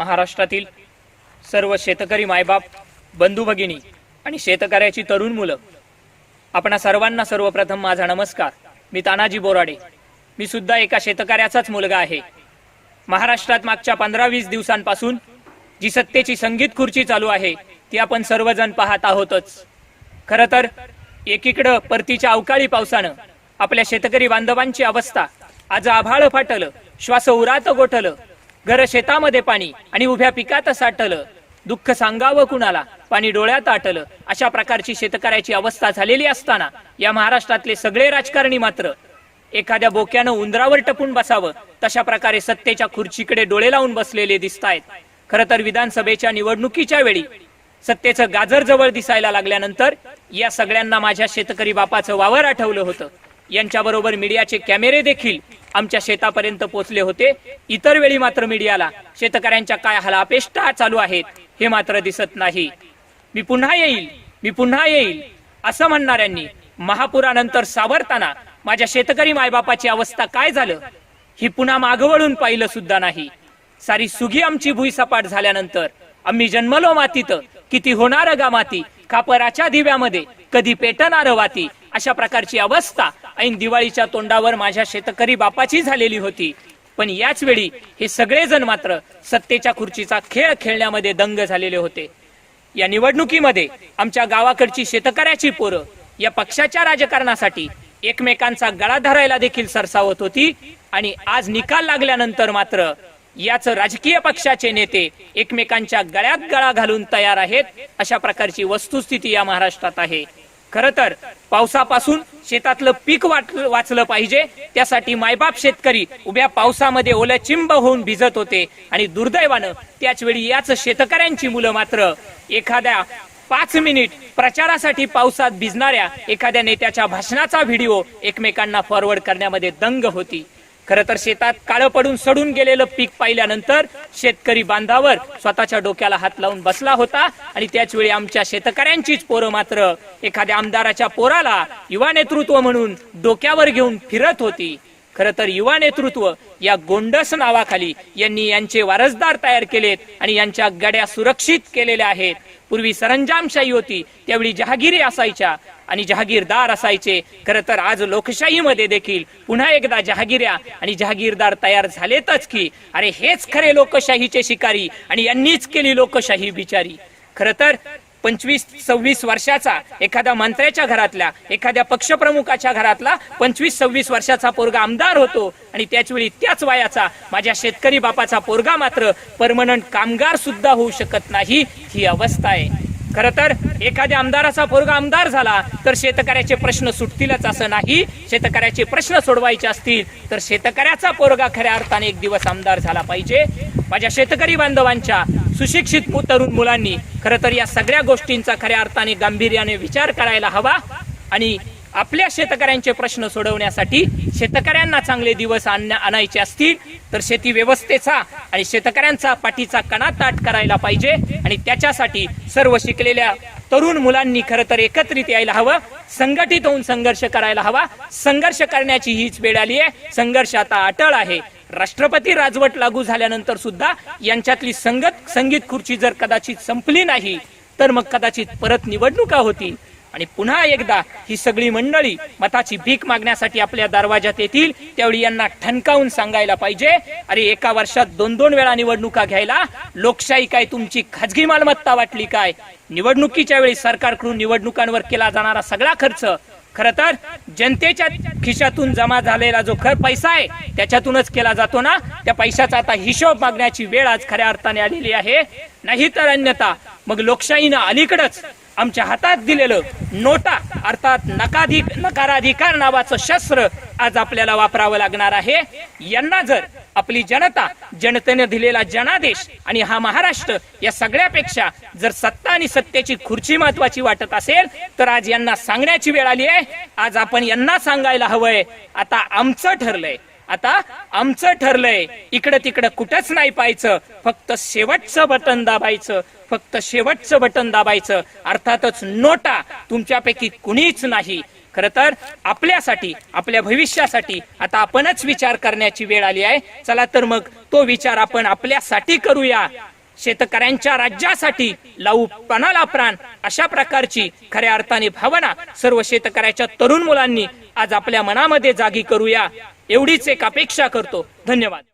महाराष्ट्रातील सर्व शेतकरी मायबाप बंधू भगिनी आणि शेतकऱ्याची तरुण मुलं. आपणा सर्वांना सर्वप्रथम माझा नमस्कार. मी तानाजी बोराडे. मी सुद्धा एका शेतकऱ्याचाच मुलगा आहे. महाराष्ट्रात मागच्या पंधरा वीस दिवसांपासून जी सत्तेची संगीत खुर्ची चालू आहे ती आपण सर्वजण पाहत आहोतच. खरं तर एकीकडं परतीच्या अवकाळी पावसानं आपल्या शेतकरी बांधवांची अवस्था आज आभाळ फाटलं श्वास उरात गोठलं घर शेतामध्ये पाणी आणि उभ्या पिकात साठलं. दुःख सांगावं कुणाला? पाणी डोळ्यात आटलं. अशा प्रकारची शेतकऱ्याची अवस्था झालेली असताना या महाराष्ट्रातले सगळे राजकारणी मात्र एखाद्या बोक्यानं उंदरावर टपून बसावं तशा प्रकारे सत्तेच्या खुर्चीकडे डोळे लावून बसलेले दिसत आहेत तर विधानसभेच्या निवडणुकीच्या वेळी सत्तेचं गाजर जवळ दिसायला लागल्यानंतर या सगळ्यांना माझ्या शेतकरी बापाचं वावर आठवलं होतं. यांच्याबरोबर मीडियाचे कॅमेरे देखील आमच्या शेतापर्यंत पोहोचले होते. इतर वेळी मात्र मीडियाला शेतकऱ्यांच्या काय हलापेष्टा चालू आहेत हे मात्र दिसत नाही. मी पुन्हा येईल मी पुन्हा येईल असं म्हणणाऱ्यांनी महापुरानंतर सावरताना माझ्या शेतकरी मायबापाची अवस्था काय झालं ही पुन्हा मागवळून पाहिलं सुद्धा नाही. सारी सुगी आमची भुईसपाट झाल्यानंतर आम्ही जन्मलो मातीत किती होणार गा माती खापराच्या दिव्यामध्ये कधी पेटणार वाती अशा प्रकारची अवस्था. ऐन दिवाळीच्या तोंडावर माझ्या शेतकरी बापाची झालेली होती. पण याच वेळी हे सगळेजण मात्र सत्तेच्या खुर्चीचा खेळ खेळण्यामध्ये दंग झालेले होते. या निवडणुकीमध्ये आमच्या गावाकडची शेतकऱ्याची पोरं या पक्षाच्या राजकारणासाठी एकमेकांचा गळा धरायला देखील सरसावत होती आणि आज निकाल लागल्यानंतर मात्र याच राजकीय पक्षाचे नेते एकमेकांच्या गळ्यात गळा घालून तयार आहेत अशा प्रकारची वस्तुस्थिती या महाराष्ट्रात आहे. खर तर पावसापासून शेतातलं पीक वाट वाचलं पाहिजे. त्यासाठी मायबाप शेतकरी उभ्या पावसामध्ये ओल्या चिंब होऊन भिजत होते आणि दुर्दैवानं त्याच वेळी याच शेतकऱ्यांची मुलं मात्र एखाद्या पाच मिनिट प्रचारासाठी पावसात भिजणाऱ्या एखाद्या नेत्याच्या भाषणाचा व्हिडिओ एकमेकांना फॉरवर्ड करण्यामध्ये दंग होती. खरं तर शेतात काळं पडून सडून गेलेलं पीक पाहिल्यानंतर शेतकरी बांधावर स्वतःच्या डोक्याला हात लावून बसला होता आणि त्याच वेळी आमच्या शेतकऱ्यांचीच पोरं मात्र एखाद्या आमदाराच्या पोराला युवा नेतृत्व म्हणून डोक्यावर घेऊन फिरत होती. खरं तर युवा नेतृत्व या गोंडस नावाखाली यांनी यांचे वारसदार तयार केलेत आणि यांच्या गड्या सुरक्षित केलेल्या आहेत. पूर्वी सरंजामशाही होती त्यावेळी जहागिरी असायच्या आणि जहागीरदार असायचे. खरं तर आज लोकशाहीमध्ये देखील पुन्हा एकदा जहागिऱ्या आणि जहागीरदार तयार झालेतच की अरे हेच खरे लोकशाहीचे शिकारी आणि यांनीच केली लोकशाही बिचारी. खरं तर पंचवीस सव्वीस वर्षाचा एखाद्या मंत्र्याच्या घरातल्या एखाद्या पक्षप्रमुखाच्या घरातला पंचवीस सव्वीस वर्षाचा पोरगा आमदार होतो आणि त्याचवेळी त्याच वयाचा माझ्या शेतकरी बापाचा पोरगा मात्र परमनंट कामगार सुद्धा होऊ शकत नाही ही अवस्था आहे. खर तर एखाद्या आमदाराचा पोरगा आमदार झाला तर शेतकऱ्याचे प्रश्न सुटतीलच असं नाही. शेतकऱ्याचे प्रश्न सोडवायचे असतील तर शेतकऱ्याचा पोरगा खऱ्या अर्थाने एक दिवस आमदार झाला पाहिजे. माझ्या शेतकरी बांधवांच्या सुशिक्षित तरुण मुलांनी खर तर या सगळ्या गोष्टींचा खऱ्या अर्थाने गांभीर्याने विचार करायला हवा आणि आपल्या शेतकऱ्यांचे प्रश्न सोडवण्यासाठी शेतकऱ्यांना चांगले दिवस आणण्या आणायचे असतील तर शेती व्यवस्थेचा आणि शेतकऱ्यांचा पाठीचा कणा ताट करायला पाहिजे आणि त्याच्यासाठी सर्व शिकलेल्या तरुण मुलांनी खरं तर एकत्रित यायला हवं संघटित होऊन संघर्ष करायला हवा. संघर्ष करण्याची हीच वेळ आली आहे. संघर्ष आता अटळ आहे. राष्ट्रपती राजवट लागू झाल्यानंतर सुद्धा यांच्यातली संगत संगीत खुर्ची जर कदाचित संपली नाही तर मग कदाचित परत निवडणुका होतील. आणि पुन्हा एकदा ही सगळी मंडळी मताची भीक मागण्यासाठी आपल्या दरवाजात येतील त्यावेळी यांना ठणकावून सांगायला पाहिजे. अरे एका वर्षात दोन दोन वेळा निवडणुका घ्यायला लोकशाही काय तुमची खाजगी मालमत्ता वाटली काय? निवडणुकीच्या वेळी सरकारकडून निवडणुकांवर केला जाणारा सगळा खर्च खर तर जनतेच्या खिशातून जमा झालेला जो खर पैसा आहे त्याच्यातूनच केला जातो ना? त्या पैशाचा आता हिशोब मागण्याची वेळ आज खऱ्या अर्थाने आलेली आहे. नाही तर अन्यथा मग लोकशाहीनं अलीकडच आमच्या हातात दिलेलं नोटा अर्थात नकाधिक नकाराधिकार नावाचं शस्त्र आज आपल्याला वापरावं लागणार आहे. यांना जर आपली जनता जनतेने दिलेला जनादेश आणि हा महाराष्ट्र या सगळ्यापेक्षा जर सत्ता आणि सत्तेची खुर्ची महत्वाची वाटत असेल तर आज यांना सांगण्याची वेळ आली आहे. आज आपण यांना सांगायला हवंय. आता आमचं ठरलंय. आता आमचं ठरलंय. इकडं तिकडं कुठंच नाही पाहायचं. फक्त शेवटचं बटन दाबायचं. फक्त शेवटचं बटन दाबायचं. अर्थातच नोटा तुमच्यापैकी कुणीच नाही. खर तर आपल्यासाठी आपल्या भविष्यासाठी आता आपणच विचार करण्याची वेळ आली आहे. चला तर मग तो विचार आपण आपल्यासाठी करूया. शेतकऱ्यांच्या राज्यासाठी लावू पणाला प्राण अशा प्रकारची खऱ्या अर्थाने भावना सर्व शेतकऱ्याच्या तरुण मुलांनी आज आपल्या मनामध्ये जागी करूया. एवढीच एक अपेक्षा करतो. धन्यवाद.